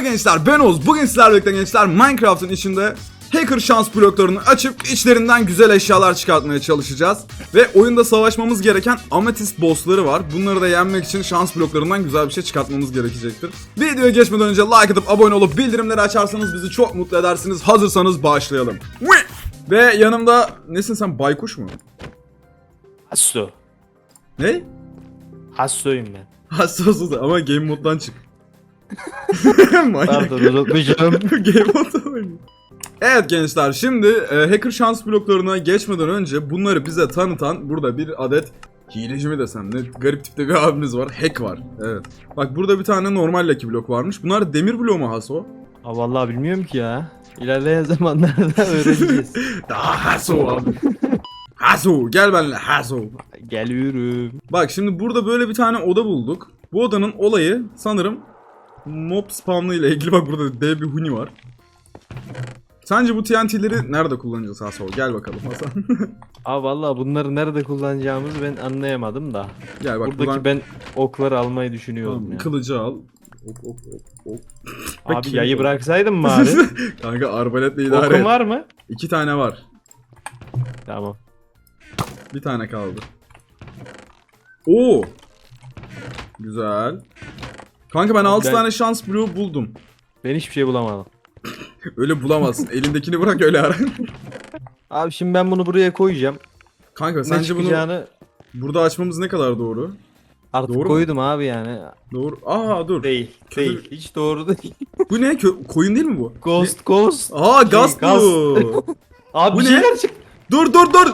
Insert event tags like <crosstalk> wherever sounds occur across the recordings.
Merhaba gençler ben Oğuz. Bugün sizlerle birlikte gençler Minecraft'ın içinde hacker şans bloklarını açıp içlerinden güzel eşyalar çıkartmaya çalışacağız. Ve oyunda savaşmamız gereken ametist bossları var. Bunları da yenmek için şans bloklarından güzel bir şey çıkartmamız gerekecektir. Videoya geçmeden önce like atıp abone olup bildirimleri açarsanız bizi çok mutlu edersiniz. Hazırsanız başlayalım. Ve yanımda nesin sen baykuş mu? Hasso. Ne? Hasso'yum ben. Hassasız ama game moddan çık. Manyak. Pardon unutmuşum. Game oynuyor. Evet gençler şimdi e, hacker şans bloklarına geçmeden önce bunları bize tanıtan burada bir adet hileci mi desem ne garip tipte bir abimiz var. Hack var. Evet. Bak burada bir tane normal lucky blok varmış. Bunlar demir bloğu mu Haso? Aa, vallahi bilmiyorum ki ya. İlerleyen zamanlarda öğreneceğiz. <laughs> Daha Haso abi. Haso gel benimle Haso. Geliyorum. Bak şimdi burada böyle bir tane oda bulduk. Bu odanın olayı sanırım mob spamlı ile ilgili bak burada dev bir huni var. Sence bu TNT'leri nerede kullanacağız Haso? Gel bakalım Hasan. <laughs> Aa vallahi bunları nerede kullanacağımızı ben anlayamadım da. Gel bak Buradaki buradan ben okları almayı düşünüyorum Tamam, ya. kılıcı al. Ok ok ok ok. Abi yayı bıraksaydın mı <laughs> abi? Kanka arbaletle idare Okun et. var mı? İki tane var. Tamam. Bir tane kaldı. Oo. Güzel. Kanka ben 6 Ben- tane şans bloğu buldum. Ben hiçbir şey bulamadım. Öyle bulamazsın. <laughs> Elindekini bırak öyle ara. Abi şimdi ben bunu buraya koyacağım. Kanka Ne sence bunu çıkacağını burada açmamız ne kadar doğru? artık Doğru mu? koydum abi yani. Doğru. Aa dur. Değil. Kötü- Değil. Hiç doğru değil. Bu ne? Kö- koyun değil mi bu? Ghost ghost. Aa gaz gaz. bu. Abi Bu bir ne? şeyler çıktı. dur dur dur.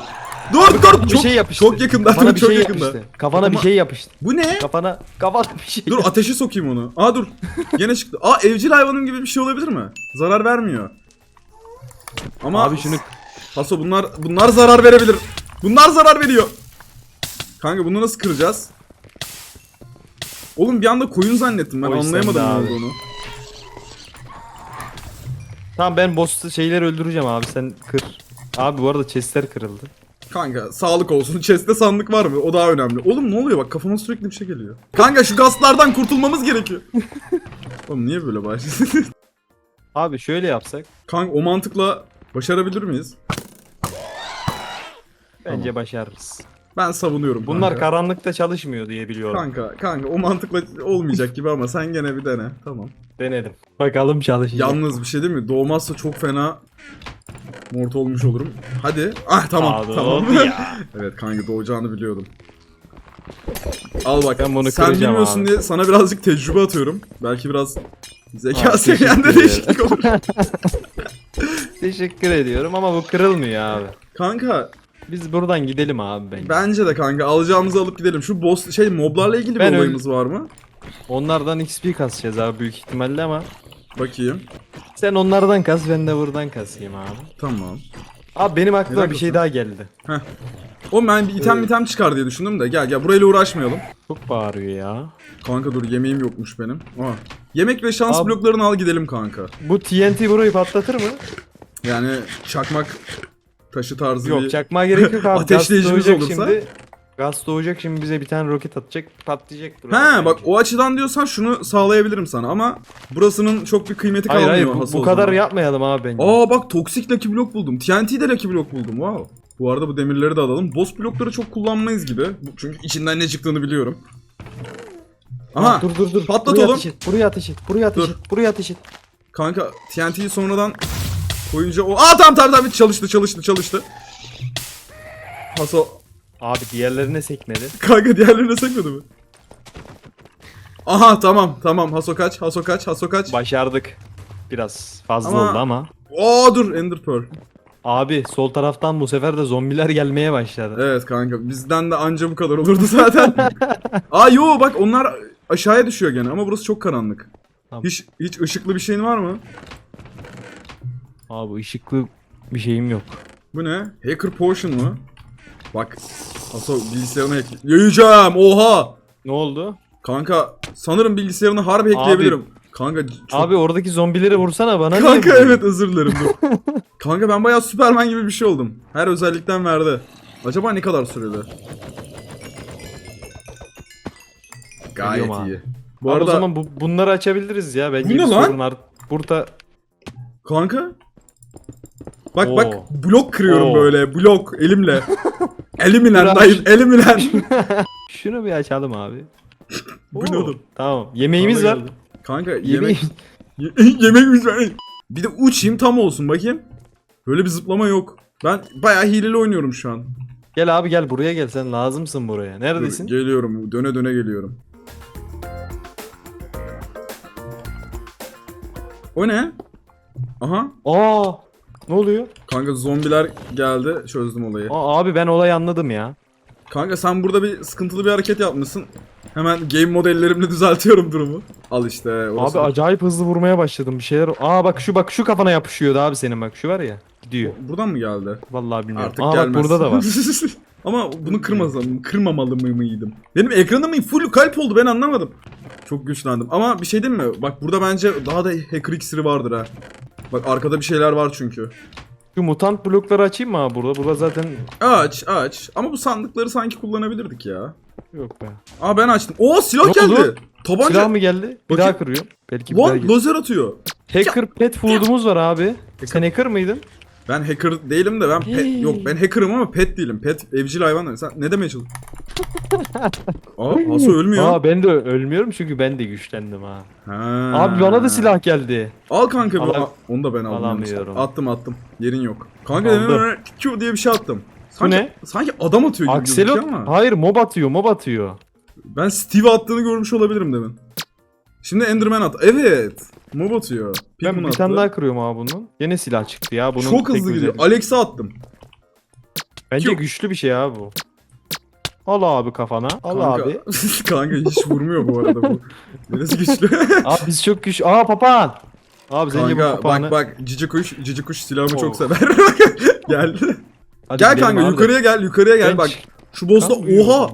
Dur dur. Bir çok, şey yapıştı. Çok yakında. Kafana bir çok şey yakında. yapıştı. Kafana bir şey yapıştı. Bu ne? Kafana kafana bir şey. Dur ateşe sokayım onu. Aa dur. Gene çıktı. Aa evcil hayvanım gibi bir şey olabilir mi? Zarar vermiyor. Ama Abi şunu Paso bunlar bunlar zarar verebilir. Bunlar zarar veriyor. Kanka bunu nasıl kıracağız? Oğlum bir anda koyun zannettim ben O yüzden anlayamadım ne abi. olduğunu. Tamam ben boss şeyleri öldüreceğim abi sen kır. Abi bu arada chestler kırıldı. Kanka sağlık olsun. Chest'te sandık var mı? O daha önemli. Oğlum ne oluyor bak kafama sürekli bir şey geliyor. Kanka şu gazlardan kurtulmamız gerekiyor. <laughs> Oğlum niye böyle başladın? <laughs> Abi şöyle yapsak Kanka o mantıkla başarabilir miyiz? bence başarırız. Ben savunuyorum Bunlar kanka. karanlıkta çalışmıyor diye biliyorum. Kanka kanka o mantıkla olmayacak gibi ama sen gene bir dene. Tamam. Denedim. Bakalım çalışacak. Yalnız bir şey değil mi? Doğmazsa çok fena mort olmuş olurum. Hadi. Ah tamam Abi tamam. oldu ya. <laughs> evet kanka doğacağını biliyordum. Al bak. Ben bunu sen bilmiyorsun abi. diye sana birazcık tecrübe atıyorum. Belki biraz zeka Abi, seviyende değişiklik olur. <laughs> Teşekkür ediyorum ama bu kırılmıyor abi. kanka Biz buradan gidelim abi bence. bence de kanka alacağımızı alıp gidelim. Şu boss şey moblarla ilgili Ben bir olayımız var mı? Onlardan XP kasacağız abi büyük ihtimalle ama Bakayım. sen onlardan kas ben de buradan kasayım abi. Tamam. Abi benim aklıma Merak bir şey daha geldi. O ben bir item Evet. item çıkar diye düşündüm de gel gel burayla uğraşmayalım. Çok bağırıyor ya. Kanka dur yemeğim yokmuş benim. Aa. Yemek ve şans Abi- bloklarını al gidelim kanka. Bu TNT burayı patlatır mı? Yani çakmak taşı tarzı Yok bir... çakmaya gerek yok abi. <laughs> Ateşleyicimiz doğacak olursa? Şimdi, gaz doğacak şimdi bize bir tane roket atacak patlayacak. He bence. bak o açıdan diyorsan şunu sağlayabilirim sana ama burasının çok bir kıymeti Hayır kalmıyor. hayır bu, bu kadar zaman. yapmayalım abi bence. Aa bak toksik lucky blok buldum. TNT'de lucky blok buldum. Wow. Bu arada bu demirleri de alalım. Boss blokları çok kullanmayız gibi. Çünkü içinden ne çıktığını biliyorum. Aha. Dur dur dur. Patlat buraya oğlum. Ateş et, buraya ateş et. Buraya ateş Dur. et. Buraya ateş et. Kanka TNT'yi sonradan koyunca o... Aa tamam tamam tamam çalıştı çalıştı çalıştı. Haso Abi diğerlerine sekmedi. <laughs> Kanka diğerlerine sekmedi mi? Aha tamam tamam Haso kaç Haso kaç Haso kaç. Başardık. Biraz fazla Ama- oldu ama. Oo dur Ender Pearl. Abi sol taraftan bu sefer de zombiler gelmeye başladı. Evet kanka bizden de anca bu kadar olurdu <laughs> zaten. <laughs> Aa yo bak onlar aşağıya düşüyor gene ama burası çok karanlık. Tamam. Hiç hiç ışıklı bir şeyin var mı? Abi ışıklı bir şeyim yok. Bu ne? Hacker Potion mu? Bak Haso bilgisayarına hack... Yiyeceğim oha! Ne oldu? Kanka sanırım bilgisayarını harbi hackleyebilirim. Kanka çok... Abi oradaki zombileri vursana bana. Kanka evet özür dilerim dur. <laughs> Kanka ben bayağı Superman gibi bir şey oldum. Her özellikten verdi. Acaba ne kadar sürede? Gayet Biliyorum abi. iyi. Bu Abi arada o zaman bu, bunları açabiliriz ya. Bence Bu ne lan? var. Burada kanka. Bak Oo. bak blok kırıyorum Oo. böyle blok elimle. <laughs> elimle Tıraş. dayım elimle. <laughs> şunu bir açalım abi. <laughs> Bu ne Oo, oğlum? Tamam. Yemeğimiz Bana var. geldi. Kanka Yemeği. yemek <laughs> Ye- Yemek var. Bir de uçayım tam olsun bakayım. Böyle bir zıplama yok. Ben bayağı hileli oynuyorum şu an. Gel abi gel buraya gel sen lazımsın buraya. Dur, Neredesin? geliyorum. Döne döne geliyorum. O ne? Aha. Aa! Ne oluyor? Kanka zombiler geldi. Çözdüm olayı. Aa, abi ben olayı anladım ya. Kanka sen burada bir sıkıntılı bir hareket yapmışsın. Hemen game modellerimle <laughs> düzeltiyorum durumu. Al işte. orası. Abi acayip hızlı vurmaya başladım bir şeyler. Aa bak şu bak şu kafana yapışıyordu abi senin bak şu var ya. Gidiyor. Buradan mı geldi? Vallahi bilmiyorum. Artık Aa gelmez. bak burada da var. <laughs> Ama bunu kırmasam, kırmamalı mıydım? Benim ekranım full kalp oldu ben anlamadım. Çok güçlendim. Ama bir şey diyeyim mi? Bak burada bence daha da hacker iksiri vardır ha. Bak arkada bir şeyler var çünkü. Şu mutant blokları açayım mı abi burada? Burada zaten Aç aç. Ama bu sandıkları sanki kullanabilirdik ya. yok be. Aa ben açtım. Oo silah Ne geldi. oldu? Tabanca. Silah mı geldi? Bir Bakayım. daha kırıyor. Belki bir daha Lan gelir. lazer atıyor. Hacker pet food'umuz var abi. Sen hacker mıydın? Ben hacker değilim de ben pet, yok ben hacker'ım ama pet değilim. Pet evcil hayvan. Sen ne demeye çalışıyorsun? <laughs> Aa Haso ölmüyor. Aa ben de ölmüyorum çünkü ben de güçlendim ha. Ha. Abi bana da silah geldi. Al kanka bir. Alam- Aa, Onu da ben aldım. Attım attım. Yerin yok. Kanka Aldım. demin Q diye bir şey attım. Sanki, ne? Sanki adam atıyor gibi Axelot gözüküyor ama. hayır mob atıyor mob atıyor. Ben Steve attığını görmüş olabilirim demin. Şimdi Enderman at. Evet. Mob atıyor. Ben bir attı. tane daha kırıyorum abi bunun. Yine silah çıktı ya bunun. Çok tek hızlı gidiyor. özelliği- Alex'e attım. Bence Yok. güçlü bir şey abi bu. Al abi kafana. Al Kanka, abi. <laughs> kanka hiç vurmuyor bu arada bu. Neresi güçlü? <laughs> Abi biz çok güç. Aa papağan. Abi bu kanka papağanı. bak bak cici kuş, cici kuş silahımı Oo. çok sever. <laughs> Geldi. Hadi gel gidelim kanka abi. yukarıya gel yukarıya gel Ben bak. Şu boss'ta oha.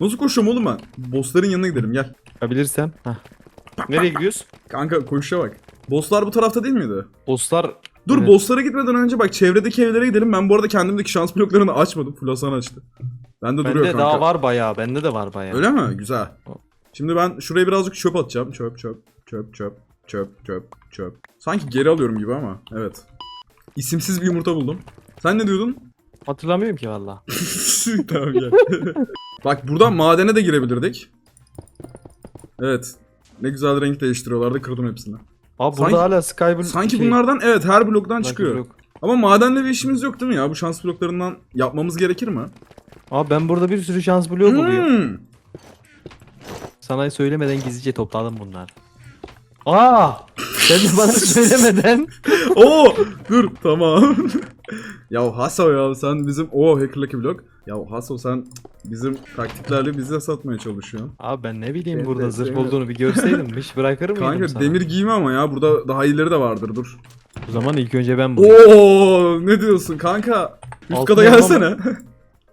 Nasıl koşuyorum oğlum ben? Boss'ların yanına gidelim gel. Çıkabilirsem. Heh. Nereye gidiyoruz? Kanka koşuşa bak. Boss'lar bu tarafta değil miydi? Bosslar. Dur Evet. boss'lara gitmeden önce bak çevredeki evlere gidelim. Ben bu arada kendimdeki şans bloklarını açmadım. Full Hasan açtı. Bende duruyor Bende kanka. daha var bayağı. Bende de var bayağı. Öyle mi? Güzel. Şimdi ben şuraya birazcık çöp atacağım. Çöp çöp çöp çöp çöp çöp çöp. Sanki geri alıyorum gibi ama evet. İsimsiz bir yumurta buldum. Sen ne diyordun? Hatırlamıyorum ki valla. <laughs> tamam gel. <laughs> Bak buradan madene de girebilirdik. Evet. Ne güzel renk değiştiriyorlardı kırdım hepsini. Abi burada Sanki- hala Skyblock Sanki şey- bunlardan evet her bloktan çıkıyor. blok. Ama madenle bir işimiz yok değil mi ya? Bu şans bloklarından yapmamız gerekir mi? Abi ben burada bir sürü şans bloğu buluyorum. Hmm. Sana söylemeden gizlice topladım bunlar. Aa! Sen de bana söylemeden. <laughs> Oo, dur tamam. ya Haso ya sen bizim o hacker lucky block. Ya Haso sen bizim taktiklerle bize satmaya çalışıyorsun. Abi ben ne bileyim Evet, burada zırh evet. olduğunu bir görseydim hiç bırakır mıydım Kanka sana? demir giyme ama ya burada daha iyileri de vardır dur. O zaman ilk önce ben bulayım. Oo ne diyorsun kanka? Üst Altın kata elma gelsene. Ne <laughs>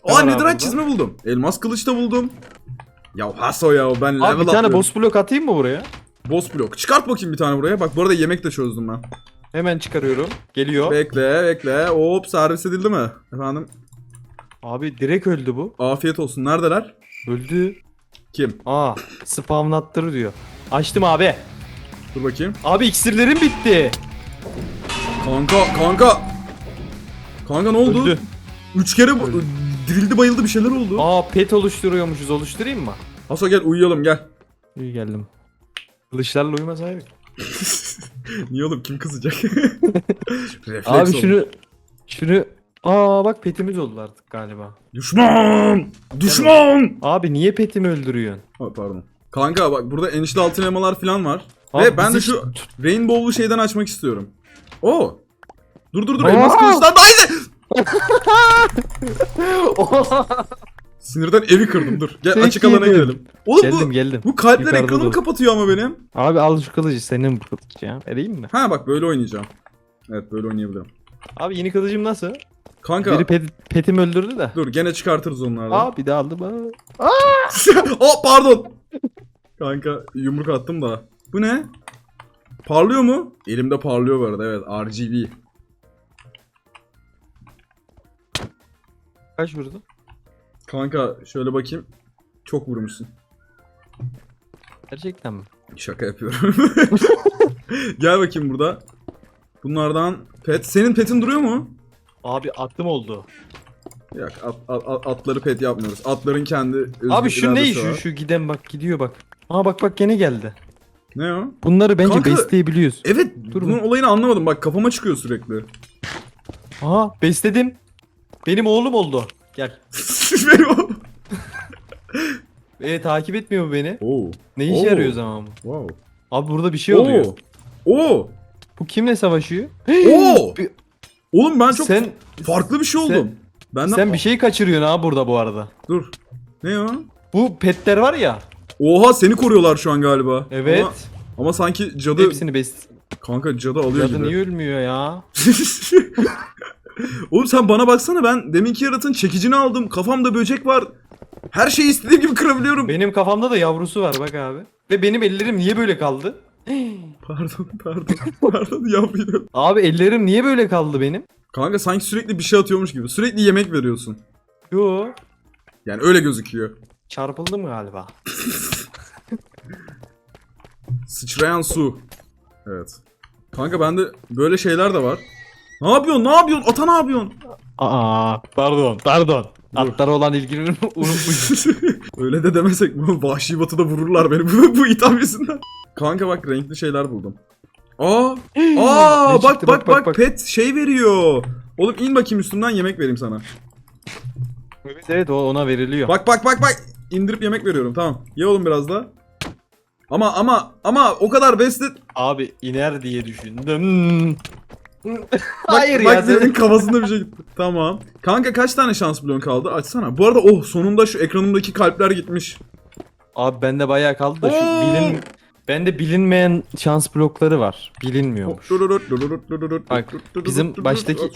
Aa var abi burada? çizme buldum. Elmas kılıç da buldum. Ya Haso ya ben level Abi bir tane atlıyorum. boss blok atayım mı buraya? Boss blok. Çıkart bakayım bir tane buraya. Bak bu arada yemek de çözdüm ben. Hemen çıkarıyorum. Geliyor. Bekle bekle. Hop servis edildi mi? Efendim Abi direkt öldü bu. afiyet olsun. Neredeler? Öldü. Kim? Aa spamlattır diyor. Açtım abi. Dur bakayım. Abi iksirlerim bitti. Kanka kanka. Kanka ne oldu? Öldü. Üç kere bu- dirildi bayıldı bir şeyler oldu. Aa pet oluşturuyormuşuz. Oluşturayım mı? Haso gel uyuyalım gel. İyi geldim. Kılıçlarla uyumasaydık. <laughs> Niye oğlum kim kızacak? <laughs> Refleks Abi oldu. şunu şunu Aa bak petimiz oldu artık galiba. Düşman! Düşman! Abi niye petimi öldürüyorsun? Ha, pardon. Kanka bak burada enişte altın elmalar falan var. Abi Ve ben de bizi- şu rainbow'lu şeyden açmak istiyorum. Oo. Dur dur dur Aa! elmas kılıçlar da haydi. <laughs> Sinirden evi kırdım dur. Gel Peki. açık alana girelim. Oğlum geldim bu, geldim. bu kalpler Yukarıda ekranımı dur. kapatıyor ama benim. Abi al şu kılıcı senin bu kılıç ya. Vereyim mi? Ha bak böyle oynayacağım. Evet böyle oynayabilirim. Abi yeni kılıcım nasıl? Kanka Biri pet, petimi öldürdü de. dur gene çıkartırız onlardan. Aa bir de aldı bana. <laughs> oh pardon. Kanka yumruk attım da. Bu ne? Parlıyor mu? Elimde parlıyor bu arada evet RGB. Kaç vurdu? Kanka şöyle bakayım. Çok vurmuşsun. Gerçekten mi? Şaka yapıyorum. <laughs> Gel bakayım burada. Bunlardan pet. Senin petin duruyor mu? Abi aklım oldu. Yok at, at- at- atları pet yapmıyoruz. Atların kendi özgür Abi şu ne iradesi şu var. şu giden bak gidiyor bak. Aa bak bak gene geldi. Ne o? Bunları bence Kanka- besleyebiliyoruz. Evet Dur bunun bu. olayını anlamadım. Bak kafama çıkıyor sürekli. Aha besledim. Benim oğlum oldu. Gel. Benim o. E takip etmiyor bu beni. Oo. Ne işe Oo. yarıyor o zaman bu? Wow. Abi burada bir şey oluyor. Oo. Oo. Bu kimle savaşıyor? Oo. Bir- Oğlum ben çok sen farklı bir şey sen- oldum. Benden sen bir şey kaçırıyorsun ha burada bu arada. Dur. Ne o? Bu petler var ya. Oha seni koruyorlar şu an galiba. Evet. Ama, ama sanki cadı Hepsini bes. kanka cadı alıyor Cadı gibi. niye ölmüyor ya? <laughs> Oğlum sen bana baksana ben deminki yaratığın çekicini aldım. Kafamda böcek var. Her şeyi istediğim gibi kırabiliyorum. Benim kafamda da yavrusu var bak abi. Ve benim ellerim niye böyle kaldı? Pardon pardon pardon yapıyorum. Abi ellerim niye böyle kaldı benim? Kanka sanki sürekli bir şey atıyormuş gibi. Sürekli yemek veriyorsun. Yo. Yani öyle gözüküyor. Çarpıldım galiba. Sıçrayan su. Evet. Kanka bende böyle şeyler de var. Ne yapıyorsun? Ne yapıyorsun? Ata ne yapıyorsun? Aa, pardon, pardon. Atlara olan ilgini <laughs> unutmuşum. <laughs> Öyle de demesek mi? Vahşi batıda vururlar beni <laughs> bu, bu itham yüzünden. Kanka bak renkli şeyler buldum. Aa! Aa! <gasps> Ne bak, çıktı? bak bak pet şey veriyor. Oğlum in bakayım üstümden yemek vereyim sana. evet evet o ona veriliyor. Bak bak bak bak. İndirip yemek veriyorum tamam. Ye oğlum biraz da. Ama ama ama o kadar beslet. Abi iner diye düşündüm. Bak, Hayır bak ya. senin sen- kafasında bir şey gitti. Tamam. Kanka kaç tane şans bloğun kaldı? Açsana. Bu arada oh sonunda şu ekranımdaki kalpler gitmiş. Abi bende bayağı kaldı da şu bilin bende bilinmeyen şans blokları var. Bilinmiyormuş. Bak, bizim baştaki-.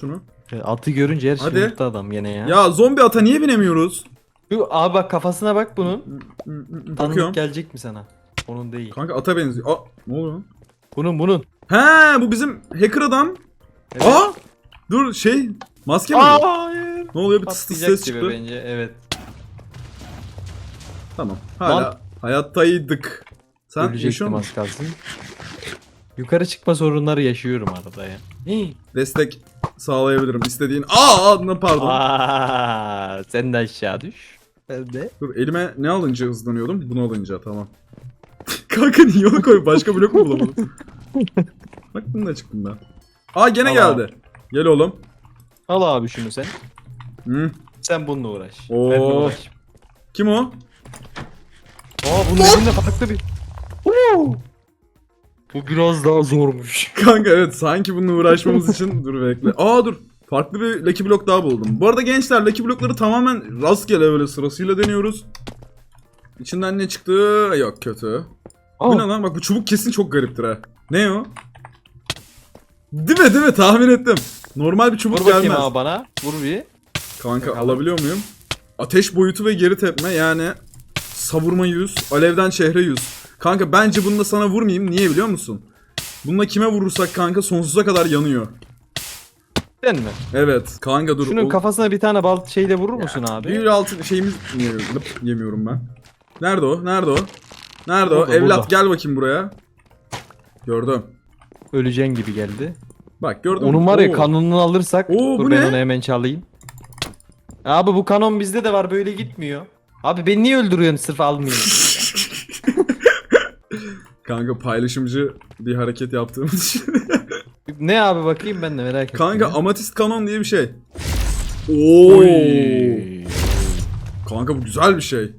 E, Atı görünce her şey unuttu adam gene ya. Ya zombi ata niye binemiyoruz? Şu, abi bak kafasına bak bunun. Bakıyorum. Tanıdık gelecek mi sana? Onun değil. Kanka ata benziyor. Aa ne oluyor? lan? Bunun bunun. He bu bizim hacker adam. Evet. Aa! Dur şey maske mi? bu? Aa, hayır. Ne oluyor bir tıs tıs Patlayacak ses gibi çıktı. bence evet. Tamam. Hala Lan. hayattaydık. Sen yaşıyor Ölecektim musun? az kalsın. Yukarı çıkma sorunları yaşıyorum arada ya. Hii. Destek sağlayabilirim istediğin. Aa, aa pardon. Aa, sen de aşağı düş. Ben de. Dur elime ne alınca hızlanıyordum? Bunu alınca tamam. <laughs> Kanka niye onu koy? Başka blok mu bulamadım? <laughs> Bak bunu da çıktım ben. Aa gene Al geldi. Gel oğlum. Al abi şunu sen. Hı. Sen bununla uğraş. Oo. Ben de. Kim o? Aa bunun elinde farklı bir... Oo. Bu biraz daha zormuş. <laughs> Kanka evet sanki bununla uğraşmamız <laughs> için dur bekle. Aa dur. Farklı bir Lucky Block daha buldum. Bu arada gençler Lucky Block'ları tamamen rastgele böyle sırasıyla deniyoruz. İçinden ne çıktı? Yok kötü. Bu ne Aa, lan? Bak bu çubuk kesin çok gariptir ha. Ne o? Değil mi değil mi? Tahmin ettim. Normal bir çubuk vur bakayım gelmez. abi bana. Vur bir. Kanka Bakalım. alabiliyor muyum? Ateş boyutu ve geri tepme yani savurma 100, alevden çehre 100. Kanka bence bununla sana vurmayayım. Niye biliyor musun? Bununla kime vurursak kanka sonsuza kadar yanıyor. Sen mi? Evet. Kanka dur. Şunun o- kafasına bir tane bal şeyle vurur musun abi? Bir altı şeyimiz niye lıp yemiyorum ben. Nerede o? Nerede o? Nerede o? Burada, Evlat burada. gel bakayım buraya. Gördüm. Öleceksin gibi geldi. Bak gördün mü? Onun var ya Oo. kanonunu alırsak. Oo, dur bu ben ne? onu hemen çalayım. Abi bu kanon bizde de var böyle gitmiyor. Abi beni niye öldürüyorsun sırf almayayım? <laughs> Kanka paylaşımcı bir hareket yaptığımız için. <laughs> ne abi bakayım ben de merak ettim. Kanka amatist kanon diye bir şey. Oo. Kanka bu güzel bir şey.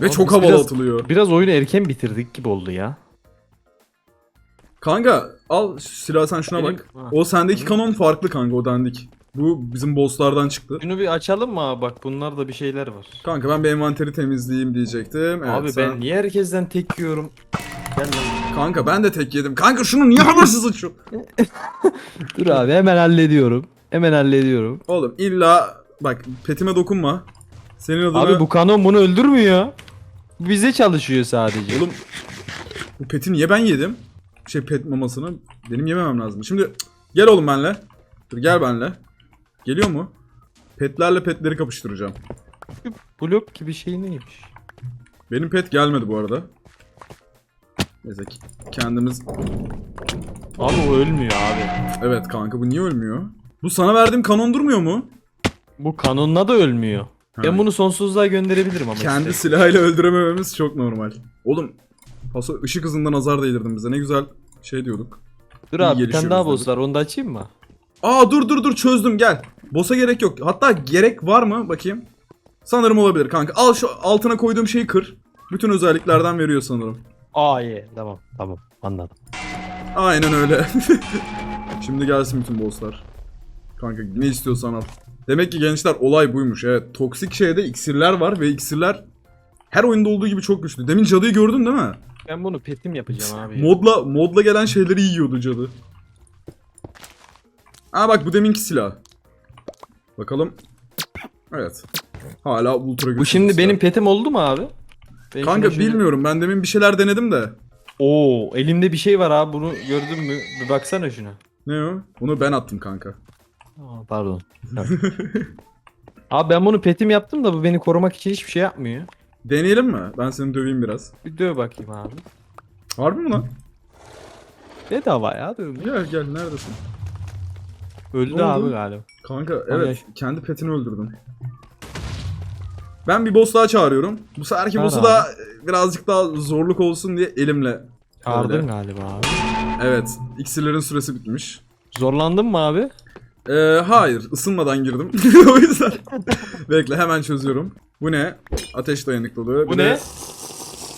Ve Abi çok biz havalı biraz- atılıyor. Biraz oyunu erken bitirdik gibi oldu ya. Kanka al şu silahı sen şuna Benim- bak. Ha. O sendeki kanon farklı kanka o dandik. Bu bizim bosslardan çıktı. Şunu bir açalım mı abi bak bunlarda bir şeyler var. Kanka ben bir envanteri temizleyeyim diyecektim. Evet, abi sen- ben niye herkesten tek yiyorum? Gel lan. Kanka ben de tek yedim. Kanka şunu niye habersizsin şu? <laughs> Dur abi hemen hallediyorum. Hemen hallediyorum. Oğlum illa bak petime dokunma. Senin adını... Abi bu kanon bunu öldürmüyor. Bize çalışıyor sadece. Oğlum bu peti niye ben yedim? Şey pet mamasını benim yememem lazım. Şimdi gel oğlum benle. Dur gel benle. Geliyor mu? Petlerle petleri kapıştıracağım. Blok gibi şey neymiş? Benim pet gelmedi bu arada. Neyse ki kendimiz... Abi o ölmüyor abi. Evet kanka bu niye ölmüyor? Bu sana verdiğim kanon durmuyor mu? Bu kanonla da ölmüyor. Ha. Ben bunu sonsuzluğa gönderebilirim ama Kendi işte. silahıyla öldüremememiz çok normal. Oğlum paso ışık hızından nazar değdirdin bize ne güzel şey diyorduk. Dur iyi abi bir tane daha boss var onu da açayım mı? Aa dur dur dur çözdüm gel. Boss'a gerek yok. Hatta gerek var mı bakayım. Sanırım olabilir kanka. Al şu altına koyduğum şeyi kır. Bütün özelliklerden veriyor sanırım. Aa iyi tamam tamam anladım. Aynen öyle. <laughs> Şimdi gelsin bütün bosslar. Kanka ne istiyorsan al. Demek ki gençler olay buymuş. Evet toksik şeyde iksirler var ve iksirler her oyunda olduğu gibi çok güçlü. Demin cadıyı gördün değil mi? Ben bunu petim yapacağım abi. Modla modla gelen şeyleri yiyordu cadı. Aa bak bu deminki silah. Bakalım. Evet. Hala ultra güçlü. Bu şimdi silah. benim petim oldu mu abi? Ben Kanka şöyle- bilmiyorum. Ben demin bir şeyler denedim de. Oo elimde bir şey var abi bunu gördün mü? Bir baksana şuna. Ne o? Onu ben attım kanka. Aa, pardon. <laughs> abi ben bunu petim yaptım da bu beni korumak için hiçbir şey yapmıyor. Deneyelim mi? Ben seni döveyim biraz. Bir döv bakayım abi. Harbi mi lan? Bedava ya dövme. Gel gel neredesin? Öldü Ne abi galiba. Kanka evet ay. kendi petini öldürdüm. Ben bir boss daha çağırıyorum. Bu seferki Çağır boss'u abi. da birazcık daha zorluk olsun diye elimle. Çağırdın galiba abi. Evet iksirlerin süresi bitmiş. Zorlandın mı abi? Ee, hayır ısınmadan girdim. <laughs> o yüzden. <laughs> Bekle hemen çözüyorum. Bu ne? Ateş dayanıklılığı. Bu Bir ne? de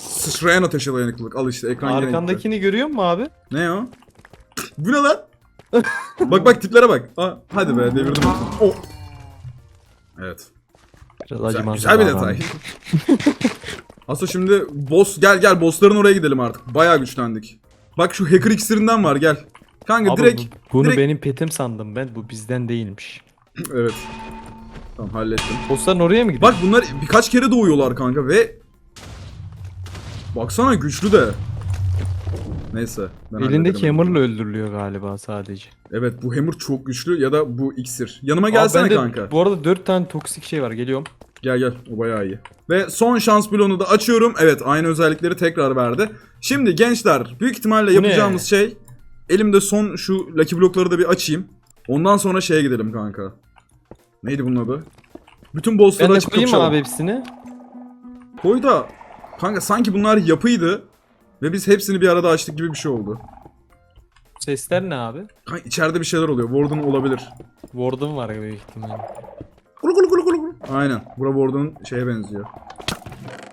Sıçrayan ateşe dayanıklılık. Al işte ekran gene gitti. Arkandakini görüyor musun abi? Ne o? <laughs> Bu ne lan? bak bak tiplere bak. Aa, hadi be devirdim. Oh. Evet. Biraz Güzel, acımasız güzel bir detay. Aslında şimdi boss gel gel bossların oraya gidelim artık. Bayağı güçlendik. Bak şu hacker iksirinden var gel. Kanka Abi direkt bu- bunu direkt- benim petim sandım ben. Bu bizden değilmiş. <clears throat> evet. Tamam hallettim. Bossların oraya mı gidiyor? Bak bunlar birkaç kere doğuyorlar kanka ve Baksana güçlü de. Neyse. ben Elindeki hallederim. hammer'la öldürülüyor galiba sadece. Evet bu hammer çok güçlü ya da bu iksir. Yanıma gelsene Abi bende kanka. Bu arada 4 tane toksik şey var geliyorum. Gel gel o bayağı iyi. Ve son şans bloğunu da açıyorum. Evet aynı özellikleri tekrar verdi. Şimdi gençler büyük ihtimalle Bu yapacağımız ne? şey elimde son şu Lucky blokları da bir açayım. Ondan sonra şeye gidelim kanka. Neydi bunun adı? Bütün bossları Ben de açıp koyayım mı kapışalım. abi hepsini? Koy da kanka sanki bunlar yapıydı ve biz hepsini bir arada açtık gibi bir şey oldu. Sesler ne abi? Kanka içeride bir şeyler oluyor. Warden olabilir. Warden var büyük ihtimalle. Gulu gulu gulu gulu gulu. Aynen. Bura Warden'ın şeye benziyor.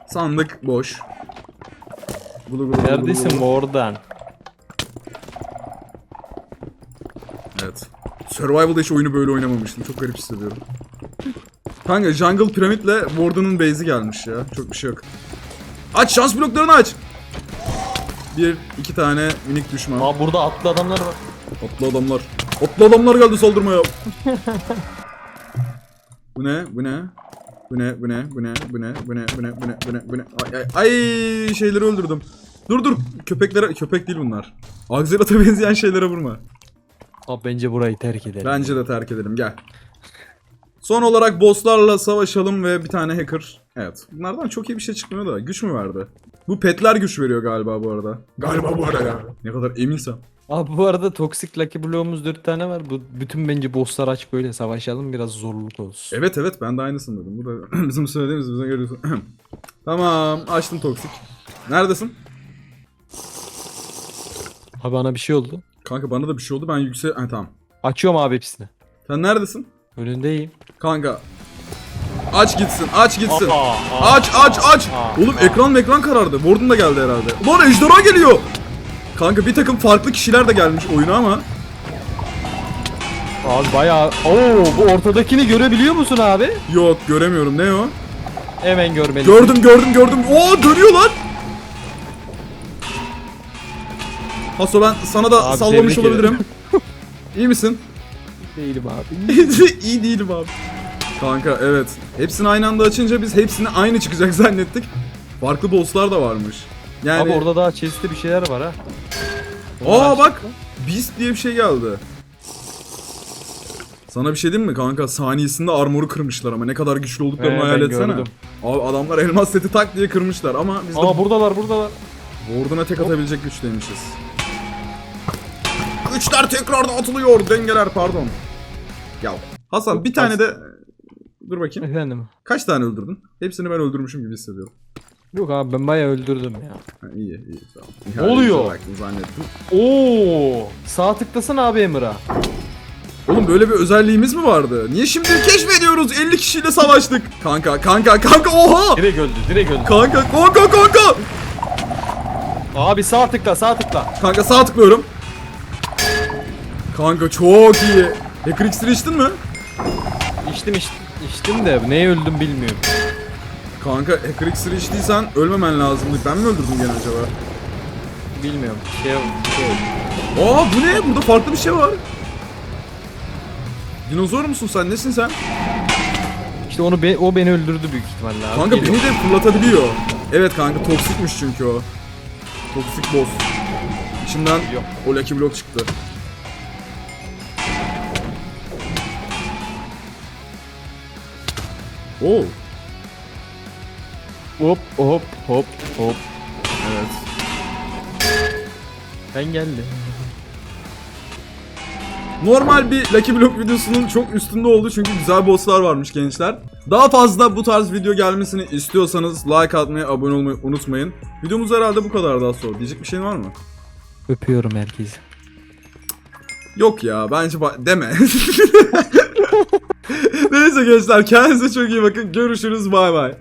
Sandık boş. Gulu gulu gulu gulu Neredesin gulu. Warden? Survival'da hiç oyunu böyle oynamamıştım. Çok garip hissediyorum. Kanka Jungle Pyramid'le Warden'ın base'i gelmiş ya. Çok bir şey yok. Aç şans bloklarını aç. Bir, iki tane minik düşman. Aa burada atlı adamlar var. Atlı adamlar. Atlı adamlar geldi saldırmaya. bu ne? Bu ne? Bu ne? Bu ne? Bu ne? Bu ne? Bu ne? Bu ne? Bu ne? Bu ne? Bu ne? Ay, ay, ay şeyleri öldürdüm. Dur dur. Köpeklere köpek değil bunlar. Axolot'a benzeyen şeylere vurma. Abi bence burayı terk edelim. Bence de terk edelim. Gel. Son olarak bosslarla savaşalım ve bir tane hacker. Evet. Bunlardan çok iyi bir şey çıkmıyor da. Güç mü verdi? Bu petler güç veriyor galiba bu arada. Galiba bu arada. Ne kadar eminsem. Abi bu arada toksik lucky bloğumuz 4 tane var. Bu bütün bence bosslar aç böyle savaşalım biraz zorluk olsun. Evet evet ben de aynısını dedim. Bu da <clears throat> bizim söylediğimiz bize görüyorsun. <clears throat> tamam açtım toksik. Neredesin? Abi bana bir şey oldu. Kanka bana da bir şey oldu ben yüksel... Ha tamam. Açıyorum abi hepsini. Sen neredesin? Önündeyim. Kanka. Aç gitsin aç gitsin. Aa, aa, Aç aç aç. aa, Oğlum aa. ekran ekran karardı. Warden da geldi herhalde. Lan ejderha geliyor. Kanka bir takım farklı kişiler de gelmiş oyuna ama. Abi bayağı... Oo bu ortadakini görebiliyor musun abi? Yok göremiyorum ne o? Hemen görmelisin. Gördüm gördüm gördüm. Oo dönüyor lan. Haso ben sana da Abi, sallamış tebrik olabilirim. <laughs> İyi misin? Değilim abi. <laughs> İyi değilim abi. Kanka evet. Hepsini aynı anda açınca biz hepsini aynı çıkacak <laughs> zannettik. Farklı bosslar da varmış. Yani Abi orada daha chest'te bir şeyler var ha. Aa bak. Beast diye bir şey geldi. Sana bir şey diyeyim mi kanka? Saniyesinde armoru kırmışlar ama ne kadar güçlü olduklarını Ee, hayal ben etsene. gördüm. Abi adamlar elmas seti tak diye kırmışlar ama biz de Aa buradalar buradalar. Ward'una tek atabilecek güçteymişiz. Güçler tekrardan atılıyor. Dengeler pardon. Ya Hasan bir tane de... Dur bakayım. Efendim. Kaç tane öldürdün? Hepsini ben öldürmüşüm gibi hissediyorum. Yok abi ben bayağı öldürdüm ya. Ha, iyi iyi tamam. Ne oluyor? bize baktın Zannettim. Oo! Sağ tıklasana abi Emir'a. Oğlum böyle bir özelliğimiz mi vardı? Niye şimdi keşfediyoruz? 50 kişiyle savaştık. Kanka kanka kanka oha! Direkt öldü, direkt öldü. Kanka kanka kanka! Abi sağ tıkla, sağ tıkla. Kanka sağ tıklıyorum. Kanka çok iyi. Hacker iksiri içtin mi? İçtim içtim, içtim de neye öldüm bilmiyorum. Kanka hacker iksiri içtiysen ölmemen lazımdı. Ben mi öldürdüm gene acaba? Bilmiyorum. Şey, şey. Aa bu ne? Burada farklı bir şey var. Dinozor musun sen? Nesin sen? İşte onu be, o beni öldürdü büyük ihtimalle abi. Kanka Geliyor. beni de fırlatabiliyor. Evet kanka toksikmiş çünkü o. Toksik boss. İçinden Yok. o Lucky Block çıktı. Oo. Hop hop hop hop. Evet. Ben geldim. Normal bir Lucky Block videosunun çok üstünde oldu çünkü güzel bosslar varmış gençler. Daha fazla bu tarz video gelmesini istiyorsanız like atmayı, abone olmayı unutmayın. Videomuz herhalde bu kadar daha sonra. Diyecek bir şeyin var mı? Öpüyorum herkesi. Yok ya bence deme. <laughs> Neyse gençler kendinize çok iyi bakın. Görüşürüz bay bay.